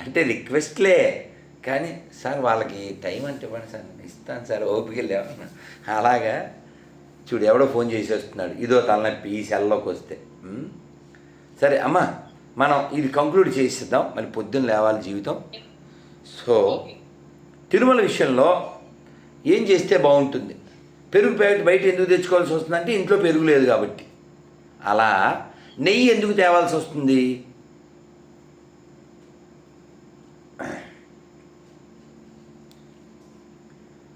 అంటే రిక్వెస్ట్లే. కానీ సార్ వాళ్ళకి టైం అంటే ఇవ్వండి సార్ ఇస్తాను సార్ ఓపిక లేవన్నా అలాగా చూడు ఎవడో ఫోన్ చేసి వస్తున్నాడు ఇదో తలనొప్పి ఈ సెల్లోకి వస్తే. సరే అమ్మ మనం ఇది కంక్లూడ్ చేసిద్దాం. మరి పొద్దున్న లేవాలి జీవితం. సో తిరుమల విషయంలో ఏం చేస్తే బాగుంటుంది? పెరుగు ప్యాకెట్ బయట ఎందుకు తెచ్చుకోవాల్సి వస్తుందంటే ఇంట్లో పెరుగు లేదు కాబట్టి. అలా నెయ్యి ఎందుకు తేవాల్సి వస్తుంది?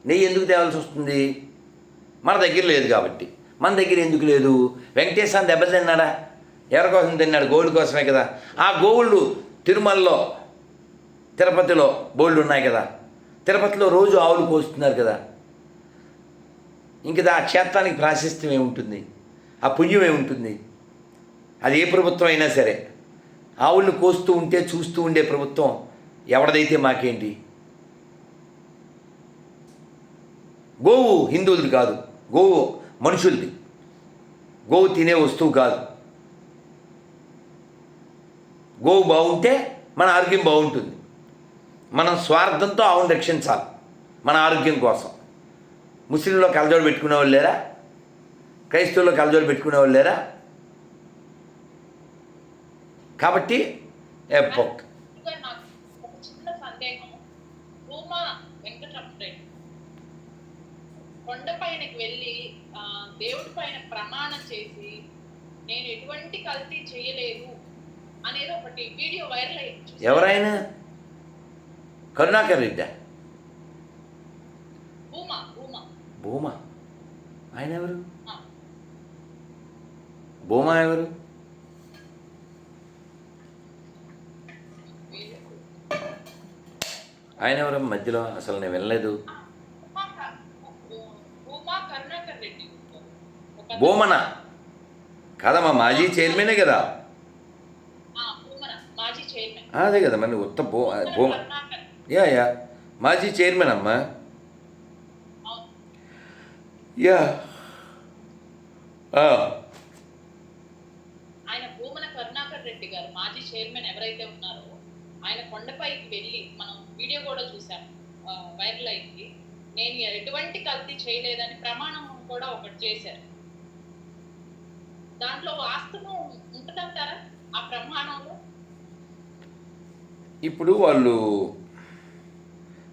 నెయ్యి ఎందుకు తేవాల్సి వస్తుంది? మన దగ్గర లేదు కాబట్టి. మన దగ్గర ఎందుకు లేదు? వెంకటేశ్వర దెబ్బలు తిన్నాడా? ఎవరి కోసం తిన్నాడు? గోల్డ్ కోసమే కదా. ఆ గోవుళ్ళు తిరుమలలో తిరుపతిలో బోల్డ్ ఉన్నాయి కదా. తిరుపతిలో రోజు ఆవులు కోస్తున్నారు కదా. ఇంక ఆ క్షేత్రానికి ప్రాశస్త్యం ఏముంటుంది? ఆ పుణ్యం ఏముంటుంది? అది ఏ ప్రభుత్వం అయినా సరే. ఆవులను కోస్తూ ఉంటే చూస్తూ ఉండే ప్రభుత్వం ఎవడదైతే మాకేంటి? గోవు హిందువులది కాదు గోవు మనుషులది. గోవు తినే వస్తువు కాదు. గోవు బాగుంటే మన ఆరోగ్యం బాగుంటుంది. మనం స్వార్థంతో ఆవును రక్షించాలి మన ఆరోగ్యం కోసం. ముస్లింలో కలజోడు పెట్టుకునే వాళ్ళు లేరా? క్రైస్తవుల్లో కలజోడు పెట్టుకునే వాళ్ళు లేరా? కాబట్టి ఏ పొక్ ఇంకా నాకు ఒక చిన్న సందేహం భూమా వెంకటరమణరెడ్డి కొండ పైనకి వెళ్ళి దేవుడి పైన ప్రమాణం చేసి నేను ఎటువంటి కల్తీ చేయలేదు అనేది ఒకటి వీడియో వైరల్ అయింది. చూసారా? ఎవరైనా? కరుణాకర్ రెడ్డి. భూమా భూమా. భూమా. ఆయన ఎవరు? భూమా ఎవరు. ఆయన ఎవరు? మధ్యలో అసలు నేను వినలేదు భూమా క- భూమా కరుణాకర్ రెడ్డి భూమన కదమ్మా మాజీ చైర్మనే కదా. అదే కదా మరి ఉత్త భూమ కరుణాకర్ యా యా. మాజీ చైర్మన్ అమ్మా. యా. ఆయన భూమన కరుణాకర్ రెడ్డి గారు మాజీ చైర్మన్ ఎవరైతే ఉన్నారో ఆయన కొండపైకి వెళ్ళి మనం వీడియో కూడా చూసాం వైరల్ అయింది. నేను ఎటువంటి కల్తీ చేయలేదని ప్రమాణం కూడా ఒకటి చేశారు. దాంట్లో వాస్తవం ఉంటుందంటారా? ఆ ప్రమాణంలో? ఇప్పుడు వాళ్ళు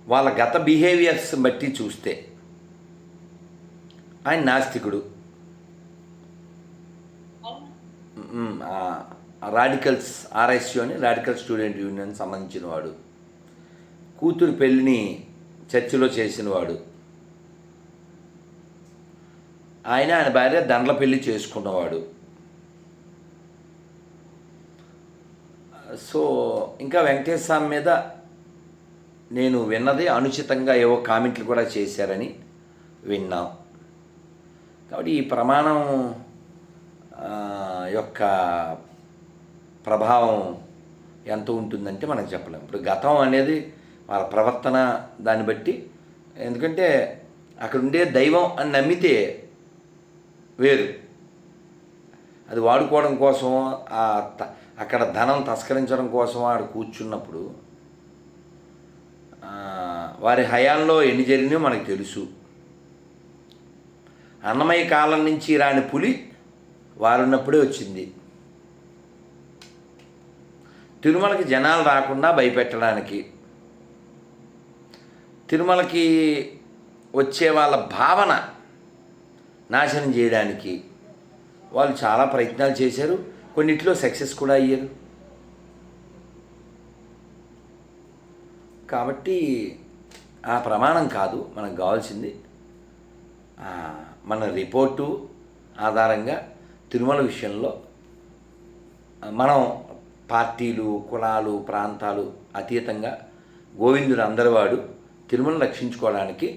వాళ్ళ గత బిహేవియర్స్ బట్టి చూస్తే ఆయన నాస్తికుడు. రాడికల్స్ ఆర్ఎస్యు అని రాడికల్ స్టూడెంట్ యూనియన్ సంబంధించిన వాడు. కూతురు పెళ్ళిని చర్చిలో చేసినవాడు ఆయన ఆయన భార్య దండ్ల పెళ్ళి చేసుకున్నవాడు సో ఇంకా వెంకటేశ్వర స్వామి మీద నేను విన్నది అనుచితంగా ఏవో కామెంట్లు కూడా చేశారని విన్నాం. కాబట్టి ఈ ప్రమాణం యొక్క ప్రభావం ఎంత ఉంటుందంటే మనం చెప్పలేం. ఇప్పుడు గతం అనేది వాళ్ళ ప్రవర్తన దాన్ని బట్టి ఎందుకంటే అక్కడ ఉండే దైవం అని నమ్మితే వేరు. అది వాడుకోవడం కోసం ఆ త- అక్కడ ధనం తస్కరించడం కోసం వాడు కూర్చున్నప్పుడు వారి హయాంలో ఎన్ని జరిగినాయో మనకు తెలుసు. అన్నమయ్య కాలం నుంచి రాని పులి వారున్నప్పుడే వచ్చింది. తిరుమలకి జనాలు రాకుండా భయపెట్టడానికి. తిరుమలకి వచ్చే వాళ్ళ భావన నాశనం చేయడానికి వాళ్ళు చాలా ప్రయత్నాలు చేశారు. కొన్నిట్లో సక్సెస్ కూడా అయ్యారు కాబట్టి ఆ ప్రమాణం కాదు మనకు కావాల్సింది. మన రిపోర్టు ఆధారంగా తిరుమల విషయంలో మనం పార్టీలు కులాలు ప్రాంతాలు అతీతంగా గోవిందుడు అందరివాడు తిరుమల రక్షించుకోవడానికి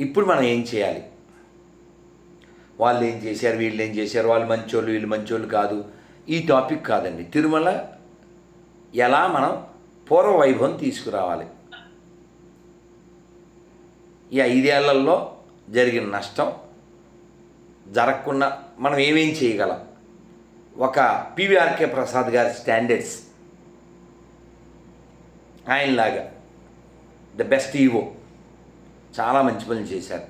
ఇప్పుడు మనం ఏం చేయాలి? వాళ్ళు ఏం చేశారు వీళ్ళు ఏం చేశారు వాళ్ళు మంచోళ్ళు వీళ్ళు మంచోళ్ళు కాదు. ఈ టాపిక్ కాదండి. తిరుమల ఎలా మనం పూర్వ వైభవం తీసుకురావాలి? ఈ ఐదేళ్ళలో జరిగిన నష్టం జరగకుండా మనం ఏమేం చేయగలం? ఒక పివిఆర్కే ప్రసాద్ గారి స్టాండర్డ్స్. ఆయనలాగా ద బెస్ట్ ఈవో. చాలా మంచి పనులు చేశారు.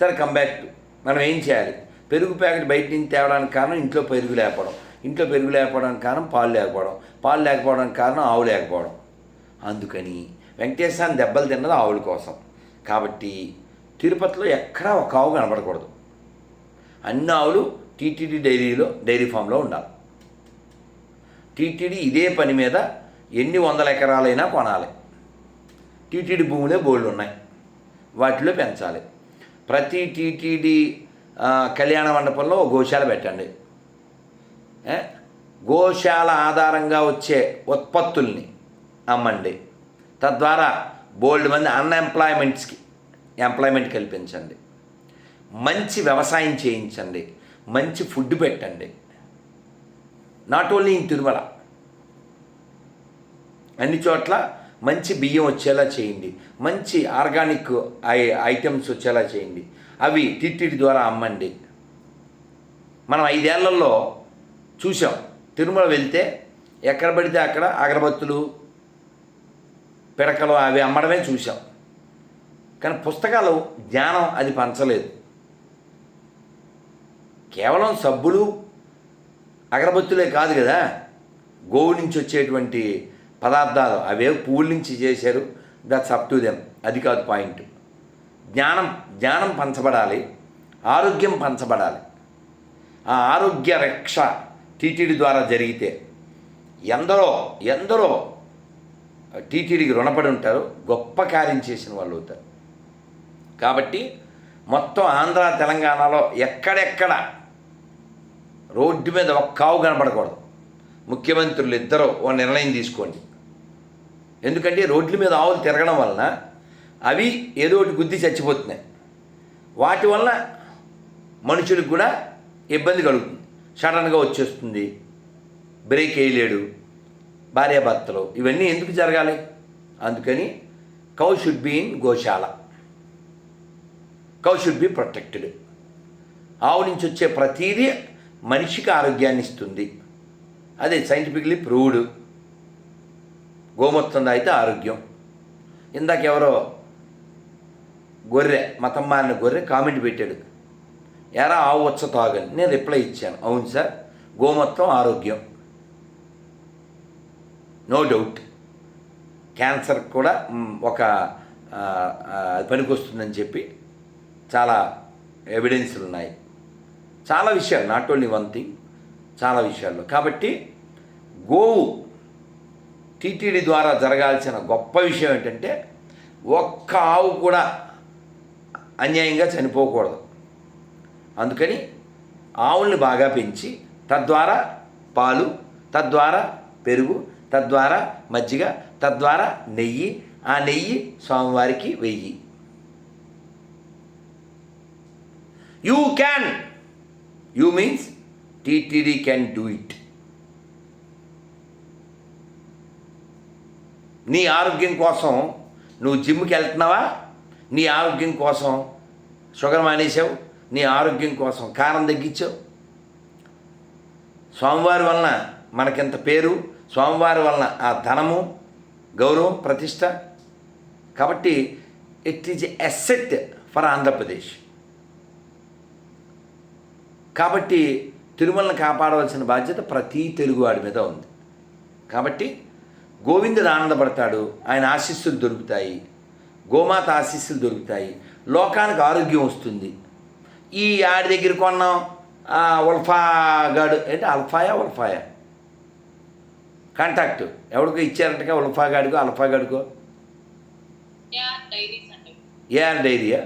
సరే కంబ్యాక్ టు మనం ఏం చేయాలి? పెరుగు ప్యాకెట్ బయట నుంచి తేవడానికి కారణం ఇంట్లో పెరుగు లేకపోవడం. ఇంట్లో పెరుగు లేకపోవడానికి కారణం పాలు లేకపోవడం. పాలు లేకపోవడానికి కారణం ఆవు లేకపోవడం. అందుకని వెంకటేశ్వరాన్ని దెబ్బలు తిన్నది ఆవుల కోసం. కాబట్టి తిరుపతిలో ఎక్కడా ఒక ఆవు కనపడకూడదు అన్ని ఆవులు టీటీడీ డైరీలో డైరీ ఫామ్లో ఉండాలి. టీటీడీ ఇదే పని మీద ఎన్ని వందల ఎకరాలైనా కొనాలి. టీటీడీ భూములే బోళ్ళు ఉన్నాయి. వాటిలో పెంచాలి. ప్రతి టీటీడీ కళ్యాణ మండపంలో గోశాల పెట్టండి. గోశాల ఆధారంగా వచ్చే ఉత్పత్తుల్ని అమ్మండి. తద్వారా బోల్డ్ మంది అన్ఎంప్లాయ్మెంట్స్కి ఎంప్లాయ్మెంట్ కల్పించండి. మంచి వ్యవసాయం చేయించండి. మంచి ఫుడ్ పెట్టండి. Not only in Tirumala. అన్ని చోట్ల మంచి బియ్యం వచ్చేలా చేయండి. మంచి ఆర్గానిక్ ఐ ఐటమ్స్ వచ్చేలా చేయండి. అవి టిట్టిడి ద్వారా అమ్మండి. మనం ఐదేళ్ళలో చూసాం తిరుమల వెళ్తే ఎక్కడ పడితే అక్కడ అగరబత్తులు పిడకలు అవి అమ్మడమే చూసాం కానీ పుస్తకాలు జ్ఞానం అది పంచలేదు. కేవలం సబ్బులు అగరబత్తులే కాదు కదా? గోవు నుంచి వచ్చేటువంటి పదార్థాలు అవే పువ్వుల నుంచి చేశారు. దట్స్ అప్ టు దెమ్ అది కాదు పాయింట్. జ్ఞానం జ్ఞానం పంచబడాలి. ఆరోగ్యం పంచబడాలి. ఆ ఆరోగ్య రక్ష టీటీడీ ద్వారా జరిగితే ఎందరో ఎందరో టీటీడీకి రుణపడి ఉంటారు గొప్ప కార్యం చేసిన వాళ్ళు అవుతారు. కాబట్టి మొత్తం ఆంధ్ర తెలంగాణలో ఎక్కడెక్కడ రోడ్డు మీద ఒక్క ఆవు కనపడకూడదు. ముఖ్యమంత్రులు ఇద్దరు ఓ నిర్ణయం తీసుకోండి. ఎందుకంటే రోడ్ల మీద ఆవులు తిరగడం వలన అవి ఏదో ఒకటి గుద్ది చచ్చిపోతున్నాయి. వాటి వల్ల మనుషులకు కూడా ఇబ్బంది కలుగుతుంది. సడన్గా వచ్చేస్తుంది బ్రేక్ వేయలేడు భార్యాభర్తలు. ఇవన్నీ ఎందుకు జరగాలి? అందుకని cow should be in goshala. Cow should be protected. ఆవు నుంచి వచ్చే ప్రతీదీ మనిషికి ఆరోగ్యాన్ని ఇస్తుంది. అదే సైంటిఫిక్లీ ప్రూవ్డ్ గోమూత్రం తాగితే ఆరోగ్యం. ఇందాక ఎవరో గొర్రె మతం మారిన గొర్రె కామెంట్ పెట్టాడు. ఎరా ఆవు వచ్చ తాగని? నేను రిప్లై ఇచ్చాను. అవును సార్ గోమూత్రం ఆరోగ్యం. నో డౌట్ క్యాన్సర్ కూడా ఒక పనికొస్తుందని చెప్పి చాలా ఎవిడెన్స్లు ఉన్నాయి. చాలా విషయాలు నాట్ ఓన్లీ వన్ థింగ్ చాలా విషయాల్లో. కాబట్టి గోవు టీటీడీ ద్వారా జరగాల్సిన గొప్ప విషయం ఏంటంటే ఒక్క ఆవు కూడా అన్యాయంగా చనిపోకూడదు. అందుకని ఆవుల్ని బాగా పెంచి తద్వారా పాలు తద్వారా పెరుగు తద్వారా మజ్జిగ తద్వారా నెయ్యి ఆ నెయ్యి స్వామివారికి వెయ్యి. You can you means TTD can do it నీ ఆరోగ్యం కోసం నువ్వు జిమ్కి వెళ్తున్నావా? నీ ఆరోగ్యం కోసం షుగర్ మానేసావు? నీ ఆరోగ్యం కోసం కారం తగ్గించావు? స్వామివారి వలన మనకింత పేరు? స్వామివారి వలన ఆ ధనము గౌరవం ప్రతిష్ట? కాబట్టి it is asset for Andhra Pradesh కాబట్టి తిరుమలను కాపాడవలసిన బాధ్యత ప్రతి తెలుగువాడి మీద ఉంది. కాబట్టి గోవిందుడు ఆనందపడతాడు ఆయన ఆశీస్సులు దొరుకుతాయి గోమాత ఆశీస్సులు దొరుకుతాయి లోకానికి ఆరోగ్యం వస్తుంది. ఈ ఆడి దగ్గర కొన్నాం ఆ ఉల్ఫా గాడు ఏంటి అల్ఫాయా ఉల్ఫాయా కాంటాక్ట్. ఎవడికో ఇచ్చారంటగా ఉల్ఫా గాడికో అల్ఫా గాడికో? యా డైరీస్ అండి. AR diarrhoea?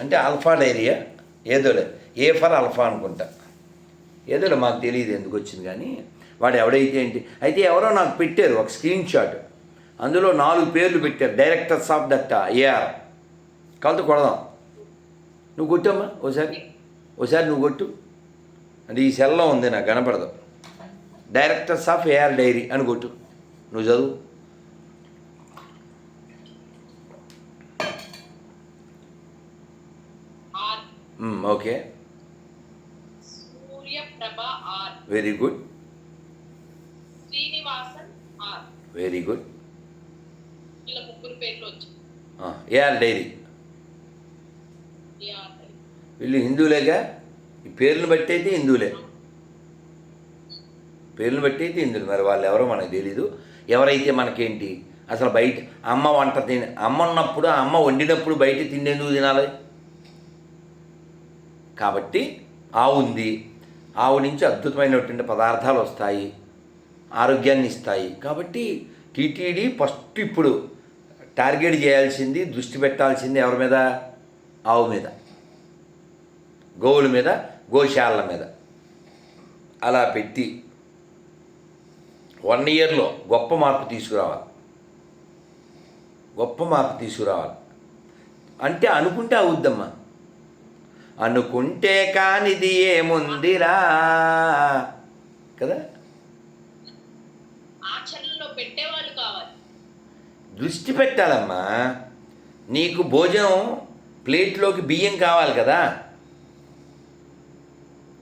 అంటే అల్ఫా డైరియా? ఏదోలే ఏ ఫర్ అల్ఫా అనుకుంటా. ఏదోలే మాకు తెలియదు ఎందుకు వచ్చింది కానీ వాడు ఎవడైతే ఏంటి అయితే ఎవరో నాకు పెట్టారు ఒక స్క్రీన్ షాట్ అందులో నాలుగు పేర్లు పెట్టారు డైరెక్టర్స్ ఆఫ్ దట్ ఏఆర్ కలత కొడదాం. నువ్వు కొట్టమ్మా ఓసారి. ఓసారి నువ్వు కొట్టు. అంటే ఈ సెల్లో ఉంది నాకు కనపడదు. డైరెక్టర్స్ ఆఫ్ ఏఆర్ డైరీ అని కొట్టు. నువ్వు చదువు. Okay. Very good very good AR dairy? వీళ్ళు హిందువులేగా? ఈ పేర్లను బట్టి అయితే హిందువులే. పేర్లను బట్టి అయితే హిందువులు. మరి వాళ్ళు ఎవరో మనకు తెలీదు. ఎవరైతే మనకేంటి? అసలు బయట అమ్మ వంట తిని అమ్మ ఉన్నప్పుడు ఆ అమ్మ వండినప్పుడు బయట తిండేందుకు తినాలి? కాబట్టి ఆవు ఉంది. ఆవు నుంచి అద్భుతమైనటువంటి పదార్థాలు వస్తాయి ఆరోగ్యాన్ని ఇస్తాయి. కాబట్టి టీటీడీ ఫస్ట్ ఇప్పుడు టార్గెట్ చేయాల్సింది దృష్టి పెట్టాల్సింది ఎవరి మీద? ఆవు మీద. గోవుల మీద గోశాలల మీద. అలా పెట్టి వన్ ఇయర్లో గొప్ప మార్పు తీసుకురావాలి. గొప్ప మార్పు తీసుకురావాలి. అంటే అనుకుంటే అవుద్దమ్మా అనుకుంటే కానిది ఏముందిరా? కదా? దృష్టి పెట్టాలమ్మా. నీకు భోజనం ప్లేట్లోకి బియ్యం కావాలి కదా?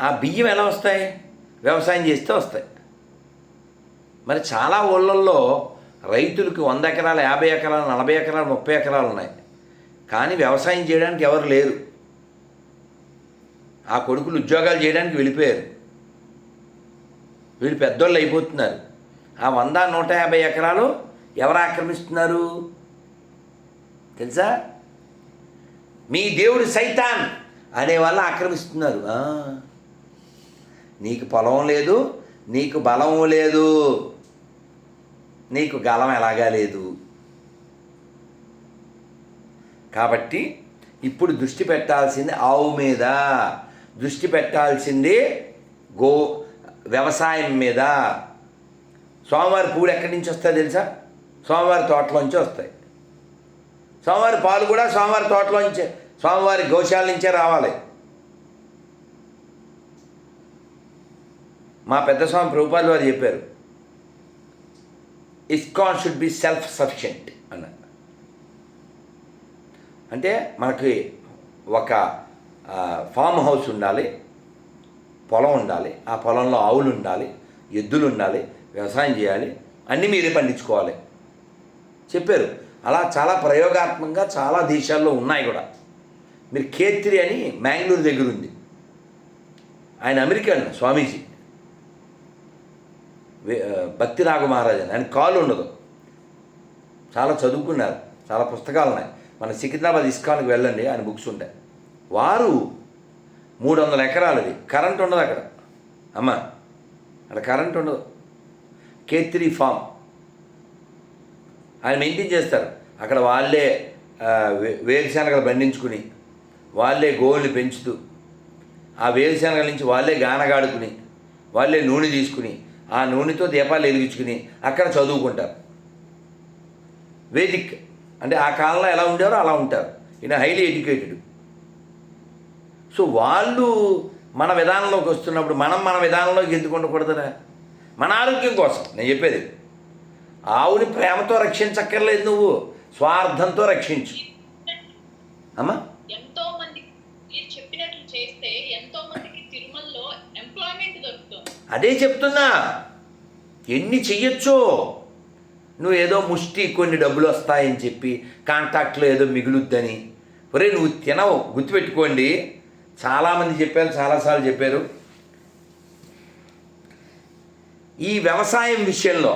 ఆ బియ్యం ఎలా వస్తాయి? వ్యవసాయం చేస్తే వస్తాయి. మరి చాలా ఊళ్ళల్లో రైతులకు వంద ఎకరాలు యాభై ఎకరాలు నలభై ఎకరాలు ముప్పై ఎకరాలు ఉన్నాయి. కానీ వ్యవసాయం చేయడానికి ఎవరు లేరు. ఆ కొడుకులు ఉద్యోగాలు చేయడానికి వెళ్ళిపోయారు. వీళ్ళు పెద్దోళ్ళు అయిపోతున్నారు. ఆ వంద నూట యాభై ఎకరాలు ఎవరు ఆక్రమిస్తున్నారు? తెలుసా? మీ దేవుడు సైతాన్ అనే వాళ్ళు ఆక్రమిస్తున్నారు. నీకు పొలం లేదు నీకు బలం లేదు నీకు గలం ఎలాగా లేదు. కాబట్టి ఇప్పుడు దృష్టి పెట్టాల్సింది ఆవు మీద. దృష్టి పెట్టాల్సింది గో వ్యవసాయం మీద. సోమవారి పూలు ఎక్కడి నుంచి వస్తాయి తెలుసా? సోమవారి తోటలోంచి వస్తాయి. సోమవారి పాలు కూడా సోమవారి తోటలోంచే సోమవారి గోశాల నుంచే రావాలి. మా పెద్ద స్వామి ప్రభుపాలు వారు చెప్పారు ISKCON should be self sufficient అన్నారు. అంటే మనకి ఒక ఫామ్ హౌస్ ఉండాలి పొలం ఉండాలి ఆ పొలంలో ఆవులు ఉండాలి ఎద్దులు ఉండాలి వ్యవసాయం చేయాలి అన్నీ మీరే పండించుకోవాలి. చెప్పారు. అలా చాలా ప్రయోగాత్మకంగా చాలా దేశాల్లో ఉన్నాయి కూడా. మీరు కేత్రి అని మ్యాంగ్లూరు దగ్గర ఉంది. ఆయన అమెరికన్ స్వామీజీ. భక్తి రాఘ మహారాజ్ ఆయన కాలు ఉండదు. చాలా చదువుకున్నారు. చాలా పుస్తకాలు ఉన్నాయి. మన సికింద్రాబాద్ ఇస్కాన్కి వెళ్ళండి ఆయన బుక్స్ ఉంటాయి. వారు మూడు వందల ఎకరాలది. కరెంట్ ఉండదు అక్కడ. అమ్మ అక్కడ కరెంట్ ఉండదు. కేత్రి ఫామ్. ఆయన మెయింటైన్ చేస్తారు. అక్కడ వాళ్ళే వేరుశనగలు పండించుకుని వాళ్ళే గోవుల్ని పెంచుతూ ఆ వేరుశనగల నుంచి వాళ్ళే గానగాడుకుని వాళ్ళే నూనె తీసుకుని ఆ నూనెతో దీపాలు వెలిగించుకుని అక్కడ చదువుకుంటారు. వేదిక్. అంటే ఆ కాలంలో ఎలా ఉండేవారో అలా ఉంటారు. ఈయన హైలీ ఎడ్యుకేటెడ్. సో వాళ్ళు మన విధానంలోకి వస్తున్నప్పుడు మనం మన విధానంలోకి ఎందుకు ఉండకూడదురా? మన ఆరోగ్యం కోసం. నేను చెప్పేది. ఆవుని ప్రేమతో రక్షించక్కర్లేదు నువ్వు. స్వార్థంతో రక్షించు. అమ్మా? ఎంతో మంది మీరు చెప్పినట్లు చేస్తే ఎంతో మందికి తిరుమలలో ఎంప్లాయ్మెంట్ దొరుకుతుంది. అదే చెప్తున్నా. ఎన్ని చెయ్యొచ్చో. నువ్వు ఏదో ముష్టి కొన్ని డబ్బులు వస్తాయని చెప్పి కాంటాక్ట్లో ఏదో మిగులుద్దని. ఒరే నువ్వు తినవు. గుర్తుపెట్టుకోండి. చాలామంది చెప్పారు చాలాసార్లు చెప్పారు. ఈ వ్యవసాయం విషయంలో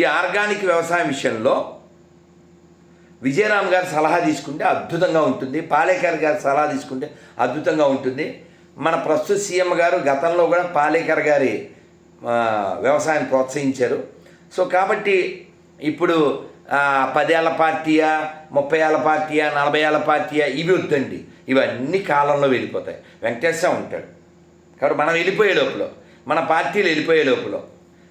ఈ ఆర్గానిక్ వ్యవసాయం విషయంలో విజయరామ్ గారు సలహా తీసుకుంటే అద్భుతంగా ఉంటుంది. పాలేకర్ గారి సలహా తీసుకుంటే అద్భుతంగా ఉంటుంది. మన ప్రస్తుత సీఎం గారు గతంలో కూడా పాలేకర్ గారి వ్యవసాయం ప్రోత్సహించారు. సో కాబట్టి ఇప్పుడు పదేళ్ళ పదేళ్ళ పార్టీయా ముప్పై ఏళ్ళ పార్టీయా నలభై ఏళ్ళ పార్టీయా ఇవి వద్దండి. ఇవన్నీ కాలంలో వెళ్ళిపోతాయి. వెంకటేశ్వర ఉంటాడు. కాబట్టి మనం వెళ్ళిపోయే లోపల మన పార్టీలు వెళ్ళిపోయే లోపల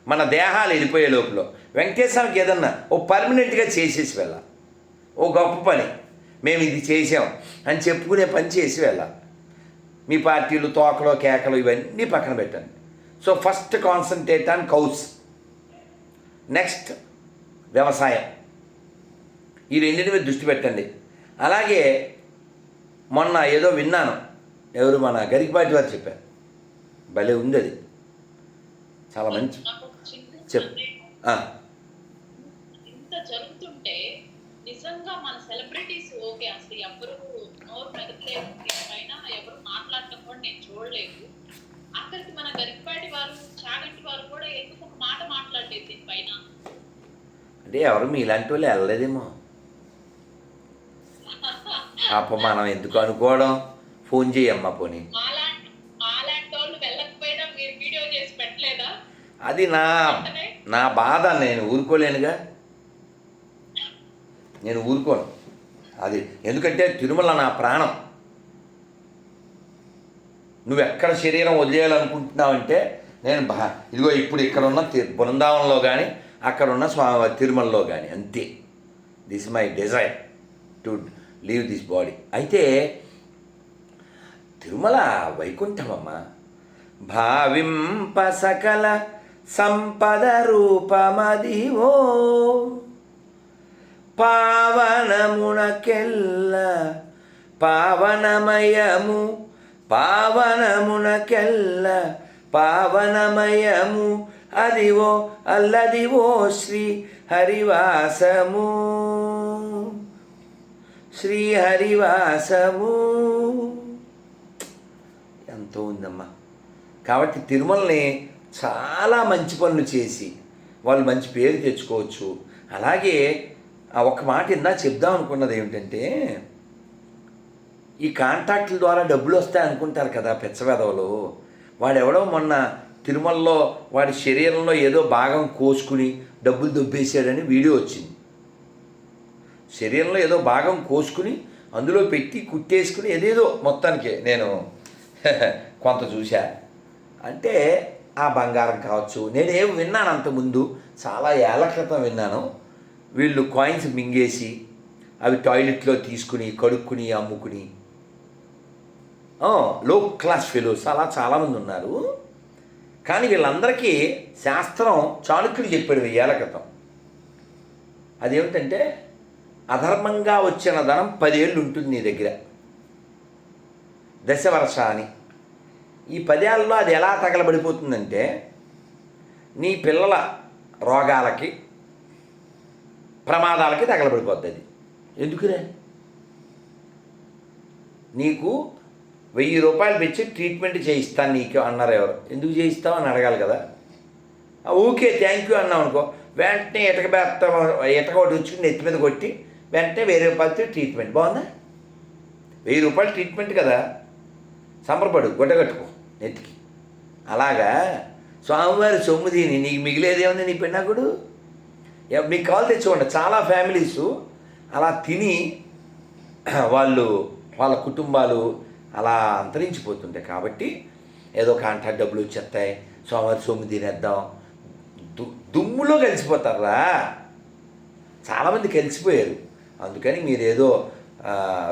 మన దేహాలు వెళ్ళిపోయే లోపల వెంకటేశ్వరకి ఏదన్నా ఓ పర్మనెంట్గా చేసేసి వెళ్ళాలి. ఓ గొప్ప పని. మేము ఇది చేసాం అని చెప్పుకునే పని చేసి వెళ్ళాలి. మీ పార్టీలు తోకలో కేకలు ఇవన్నీ పక్కన పెట్టండి. So first concentrate on cows next వ్యవసాయం. ఈ రెండింటి మీద దృష్టి పెట్టండి. అలాగే మొన్న ఏదో విన్నాను. ఎవరు మన గరికపాటి వారు చెప్పారు. భలే ఉంది అది. చాలా మంచి చెప్పు. సందేహం. ఆ, నిజంగా మన సెలబ్రిటీస్ ఓకే అసలు ఎవరు నోరు దీనిపైన ఎవరు మాట్లాడటం కూడా నేను చూడలేదు. అక్కడికి మన గరికపాటి వారు చాగంటి వారు కూడా ఎందుకు ఒక మాట మాట్లాడలేదు దీనిపైన? అంటే ఎవరు మీలాంటి వాళ్ళు వెళ్ళలేదేమో. పాప మనం ఎందుకు అనుకోవడం? ఫోన్ చేయమ్మా పోనీ. అది నా నా బాధ నేను ఊరుకోలేనుగా. నేను ఊరుకోను. అది ఎందుకంటే తిరుమల నా ప్రాణం. నువ్వు ఎక్కడ శరీరం వదిలేయాలనుకుంటున్నావంటే నేను బా ఇదిగో ఇప్పుడు ఇక్కడ ఉన్న బృందావనంలో కానీ అక్కడ ఉన్న స్వామి తిరుమలలో కానీ అంతే. This my desire to leave this body. అయితే తిరుమల వైకుంఠమమ్మ భావింప సకల సంపద రూపమదివో పావనమునకెల్ల పావనమయము పావనమునకెల్ల పావనమయము అదివో అల్లదివో శ్రీ హరివాసము. శ్రీహరివాసము. ఎంతో ఉందమ్మా. కాబట్టి తిరుమలని చాలా మంచి పనులు చేసి వాళ్ళు మంచి పేరు తెచ్చుకోవచ్చు. అలాగే ఒక మాట ఇందా చెప్దాం అనుకున్నది ఏమిటంటే ఈ కాంట్రాక్టుల ద్వారా డబ్బులు వస్తాయి అనుకుంటారు కదా పెచ్చవెదవలు. వాడెవడో మొన్న తిరుమలలో వాడి శరీరంలో ఏదో భాగం కోసుకుని డబ్బులు దొబ్బేశాడని వీడియో వచ్చింది. శరీరంలో ఏదో భాగం కోసుకుని అందులో పెట్టి కుట్టేసుకుని ఏదేదో మొత్తానికి నేను కొంత చూశా. అంటే ఆ బంగారం కావచ్చు నేనేం విన్నాను అంతకుముందు చాలా ఏళ్ళ క్రితం విన్నాను. వీళ్ళు కాయిన్స్ మింగేసి అవి టాయిలెట్లో తీసుకుని కడుక్కుని అమ్ముకుని. లో క్లాస్ ఫెలోస్ అలా చాలామంది ఉన్నారు. కానీ వీళ్ళందరికీ శాస్త్రం చాణుక్యుడు చెప్పాడు ఏళ్ళ క్రితం. అదేమిటంటే అధర్మంగా వచ్చిన ధనం పదేళ్ళు ఉంటుంది నీ దగ్గర. దశవర్ష అని ఈ పదేళ్ళలో అది ఎలా తగలబడిపోతుందంటే నీ పిల్లల రోగాలకి ప్రమాదాలకి తగలబడిపోద్ది అది ఎందుకురే? నీకు వెయ్యి రూపాయలు పెంచి ట్రీట్మెంట్ చేయిస్తాను నీకు అన్నారు ఎవరు. ఎందుకు చేయిస్తావు అని అడగాలి కదా. ఓకే థ్యాంక్ యూ అన్నావు అనుకో వెంటనే ఇటక బెత్త ఇటక ఒకటి వచ్చి నెత్తి మీద కొట్టి వెంటనే వెయ్యి రూపాయలతో ట్రీట్మెంట్ బాగుందా? వెయ్యి రూపాయలు ట్రీట్మెంట్ కదా. సంబరపడు గొడ్డగట్టుకో నెత్తికి. అలాగా? స్వామివారి సొమ్ము దీని. నీకు మిగిలేదేముంది నీ పెన్నాకుడు మీకు కాల్ తెచ్చుకోండి. చాలా ఫ్యామిలీస్ అలా తిని వాళ్ళు వాళ్ళ కుటుంబాలు అలా అంతరించిపోతుంటాయి. కాబట్టి ఏదో కాంట్రాక్ట్ డబ్బులు వచ్చేస్తాయి సోమవారి సొమ్ము తినేద్దాం. దు దుమ్ములో కలిసిపోతారా చాలామంది కలిసిపోయారు. అందుకని మీరు ఏదో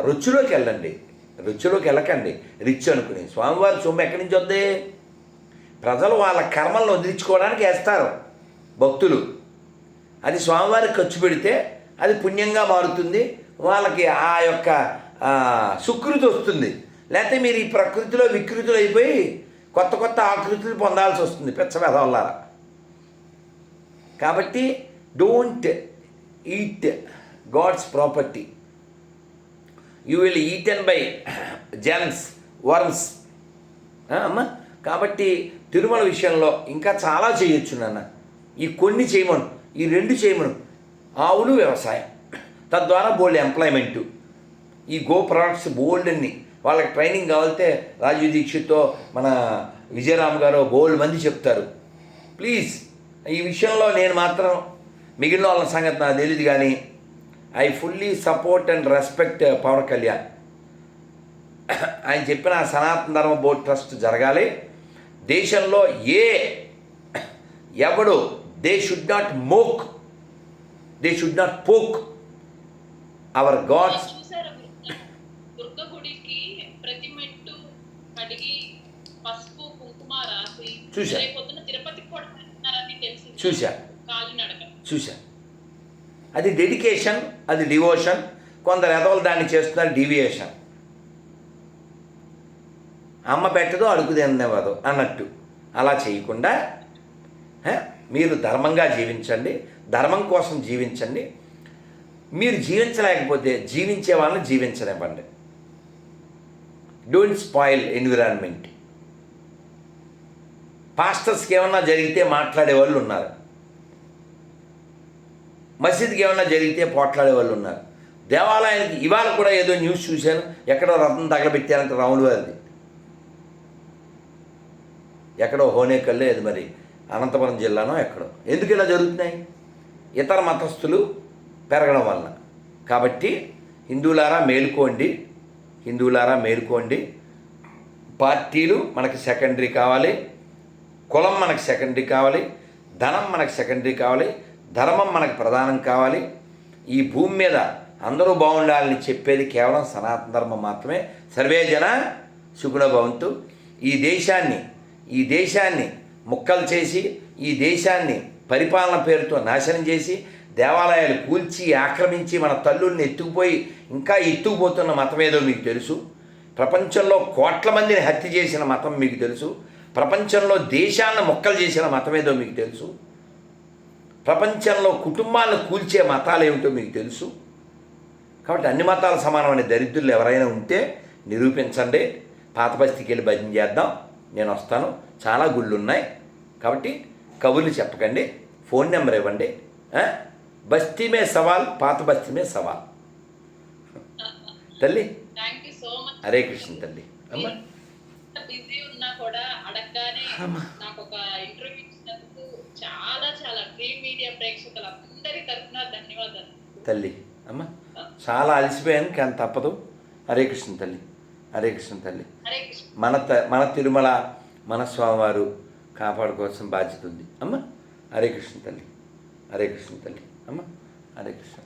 రుచిలోకి వెళ్ళండి. రుచిలోకి వెళ్ళకండి. రిచ్ అనుకుని. స్వామివారి సొమ్ము ఎక్కడి నుంచి వద్ది? ప్రజలు వాళ్ళ కర్మలను వదిలించుకోవడానికి వేస్తారు భక్తులు. అది స్వామివారికి ఖర్చు పెడితే అది పుణ్యంగా మారుతుంది. వాళ్ళకి ఆ యొక్క సుకృతి వస్తుంది. లేకపోతే మీరు ఈ ప్రకృతిలో వికృతులు అయిపోయి కొత్త కొత్త ఆకృతులు పొందాల్సి వస్తుంది పెచ్చ కాబట్టి don't eat God's property you will eaten by germs worms అమ్మా? కాబట్టి తిరుమల విషయంలో ఇంకా చాలా చేయొచ్చు నాన్న. ఈ కొన్ని చేయమను ఈ రెండు చేయమను. ఆవులు వ్యవసాయం. తద్వారా బోల్డ్ ఎంప్లాయ్మెంటు ఈ గో ప్రొడక్ట్స్ బోల్డ్ అన్ని. వాళ్ళకి ట్రైనింగ్ కావాలితే రాజీవ్ దీక్షిత్తో మన విజయరామ్ గారు బోల్డ్ మంది చెప్తారు. ప్లీజ్ ఈ విషయంలో నేను మాత్రం మిగిలిన వాళ్ళ సంగతి నాకు తెలియదు కానీ I fully support and respect Pavan Kalyan ఆయన చెప్పిన సనాతన ధర్మ బోర్డ్ ట్రస్ట్ జరగాలి. దేశంలో ఏ ఎవడు they should not mock they should not poke our gods చూసారా దుర్గ దుర్గ అది డెడికేషన్ అది డివోషన్ కొందరు ఎదవలు దాన్ని చేస్తున్నారు డివియేషన్ అమ్మ పెట్టదో అడుగు తినవదు అన్నట్టు. అలా చేయకుండా మీరు ధర్మంగా జీవించండి ధర్మం కోసం జీవించండి. మీరు జీవించలేకపోతే జీవించే వాళ్ళని జీవించనివ్వండి. డోంట్ స్పాయిల్ ఎన్విరాన్మెంట్ పాస్టర్స్కి ఏమన్నా జరిగితే మాట్లాడే వాళ్ళు ఉన్నారు. మసీద్కి ఏమన్నా జరిగితే పోట్లాడే వాళ్ళు ఉన్నారు. దేవాలయానికి ఇవాళ కూడా ఏదో న్యూస్ చూశాను. ఎక్కడో రథం తగలబెట్టారంట రాములు వారిది. ఎక్కడో హోనేకల్లో అది మరి? అనంతపురం జిల్లానో ఎక్కడో. ఎందుకు ఇలా జరుగుతున్నాయి? ఇతర మతస్థులు పెరగడం వలన. కాబట్టి హిందువులారా మేలుకోండి. హిందువులారా మేలుకోండి. పార్టీలు మనకి సెకండరీ కావాలి. కులం మనకు సెకండరీ కావాలి. ధనం మనకు సెకండరీ కావాలి. ధర్మం మనకు ప్రధానం కావాలి. ఈ భూమి మీద అందరూ బాగుండాలని చెప్పేది కేవలం సనాతన ధర్మం మాత్రమే. సర్వే జన సుగుణ భవంతు. ఈ దేశాన్ని ఈ దేశాన్ని ముక్కలు చేసి ఈ దేశాన్ని పరిపాలన పేరుతో నాశనం చేసి దేవాలయాలు కూల్చి ఆక్రమించి మన తల్లుల్ని ఎత్తుకుపోయి ఇంకా ఎత్తుకుపోతున్న మతం ఏదో మీకు తెలుసు. ప్రపంచంలో కోట్ల మందిని హత్య చేసిన మతం మీకు తెలుసు. ప్రపంచంలో దేశాలను మొక్కలు చేసిన మతమేదో మీకు తెలుసు. ప్రపంచంలో కుటుంబాలను కూల్చే మతాలు ఏమిటో మీకు తెలుసు. కాబట్టి అన్ని మతాలు సమానమైన దరిద్రులు ఎవరైనా ఉంటే నిరూపించండి. పాత బస్తీకి వెళ్ళి భజన చేద్దాం. నేను వస్తాను. చాలా గుళ్ళు ఉన్నాయి కాబట్టి కబుర్లు చెప్పకండి. ఫోన్ నెంబర్ ఇవ్వండి. ఆ? బస్తీ మే సవాల్ పాత బస్తీ మే సవాల్. తల్లి? హరే కృష్ణ తల్లి. అమ్మ. బిజీ ఉన్నా కూడా అడగగానే. నాకు ఒక ఇంటర్వ్యూ చాలా చాలా డ్రీమ్ మీడియా ప్రేక్షకులందరి తరఫున ధన్యవాదాలు. తల్లి అమ్మ చాలా అలసిపోయాను కానీ తప్పదు. హరే కృష్ణ తల్లి హరే కృష్ణ తల్లి. హరే కృష్ణ. మన త మన తిరుమల మన స్వామివారు కాపాడుకోవాల్సిన బాధ్యత ఉంది. అమ్మ హరే కృష్ణ తల్లి హరే కృష్ణ తల్లి. అమ్మ